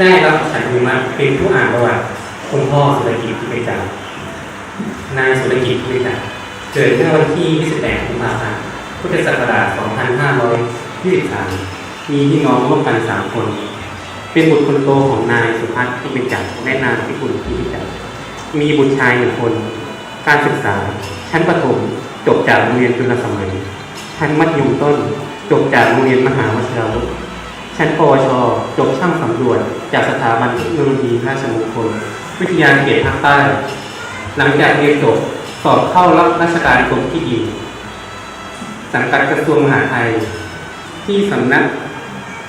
ได้รับฉันอนุมัติเป็นผู้อ่านประวัติคุณพ่อสุรกิจที่ไปจากนายสุรกิจที่ไปจากเกิดเมื่อวันที่ 28 กุมภาพันธ์ พุทธศักราช 2523 มีพี่น้องร่วมกัน 3 คน เป็นบุตรคนโตของนายสุพัฒน์ที่เป็นจักรและนางพิกุลที่เป็นจักรมีบุตรชายหนึ่งคน การศึกษา ชั้นประถมจบจากโรงเรียนจุฬาสมัย ชั้นมัธยมต้นจบจากโรงเรียนมหาวชิรวุฒิ ชั้นปวช จบช่างสำรวจ จากสถาบันเทคโนโลยีราชมงคล วิทยาเขตภาคใต้ หลังจากเรียนจบสอบเข้ารับราชการกรมที่ดิน สังกัดกระทรวงมหาดไทย ที่สำนัก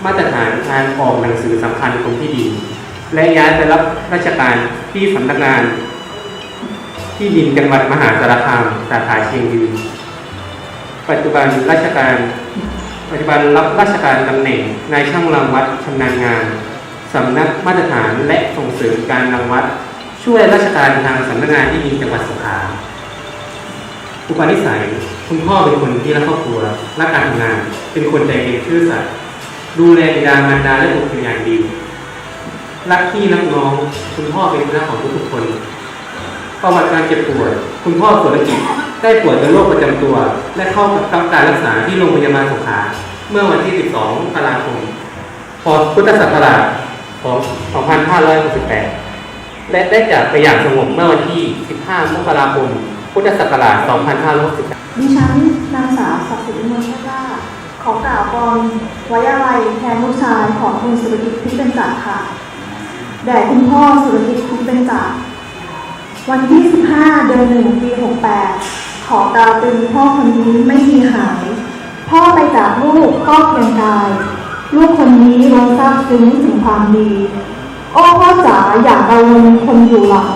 มาตรฐานการออกหนังสือสำคัญกรมที่ดิน และย้ายไปรับราชการที่สำนักงาน ที่ดินจังหวัดมหาสารคามสาขาเชียงยืนปัจจุบันราชการ ปัจจุบันรับราชการตำแหน่งนายช่างรังวัดชำนาญงานสำนักมาตรฐานและส่งเสริมการรังวัด ช่วยราชการทางสำนักงานที่ดินจังหวัดสงขลาอุปนิสัยคุณพ่อเป็นคนที่รักครอบครัวรักการทำงาน เป็นคนใจเย็นซื่อสัตย์ดูแลบิดามารดาและบุตรเป็นอย่างดี รักพี่รักน้องคุณพ่อเป็นที่รักของทุกๆคน ประวัติการเจ็บป่วยคุณพ่อสุรกิจ ได้ป่วยเป็นโรคประจำตัว และเข้ารับการรักษาที่โรงพยาบาลสงขลาเมื่อวันที่ 12มกราคมพพุทธศักราช2568 และได้จากไปอย่างสงบเมื่อวันที่ 15 มกราคม พุทธศักราช2568ดิฉันนางสาวศักดิ์สิทธิ์มืองชาขอกล่าวกรไว้อะไรแทนลูกชายของคุณสุรกิจพิเป็นจักค่ะ แด่คุณพ่อสุรกิจพิเป็นจักวันที่ 15 เดือนหนึ่งปี 68 ขอกาวเป็นพ่อคนนี้ไม่มีหาย พ่อไปจากลูกก็เพียงกาย ลูกคนนี้ล้นซาบซึ้งถึงความดี โอ้พ่อจ๋าอยากเอาเงินคนอยู่หลัง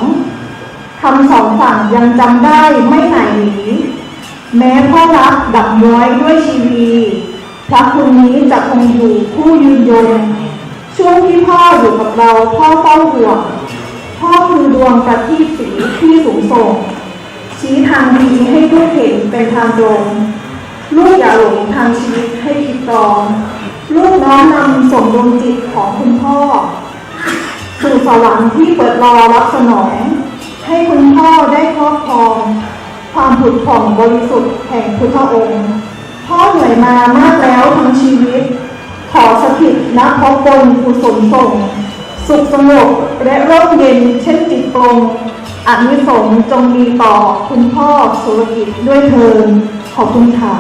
คำสองฝั่งยังจำได้ไม่ไหนหนีแม้พ่อรักดับย้อยด้วยชีวีพระคุณนี้จะคงอยู่ผู้ยืนยงช่วงที่พ่ออยู่กับเราพ่อเฝ้าห่วงพ่อคือดวงประทีปสีที่สูงส่ง ชี้ทางดีให้ลูกเห็นเป็นทางตรงลูกอย่าหลงทางชีวิตให้คิดตองลูกน้อมนำส่งดวงจิตของคุณพ่อสู่สวรรค์ที่เปิดรอรับสนอง ให้คุณพ่อได้ครอบครอง ความผุดผ่องบริสุทธิ์แห่งพุทธองค์ พ่อเหนื่อยมามากแล้วทั้งชีวิต ขอสถิตณพบบนกุศลส่ง สุขสงบและร่มเย็นเช่นจิตตรง อานิสงส์จงมีต่อคุณพ่อสุรกิจด้วยเทินขอบคุณค่ะ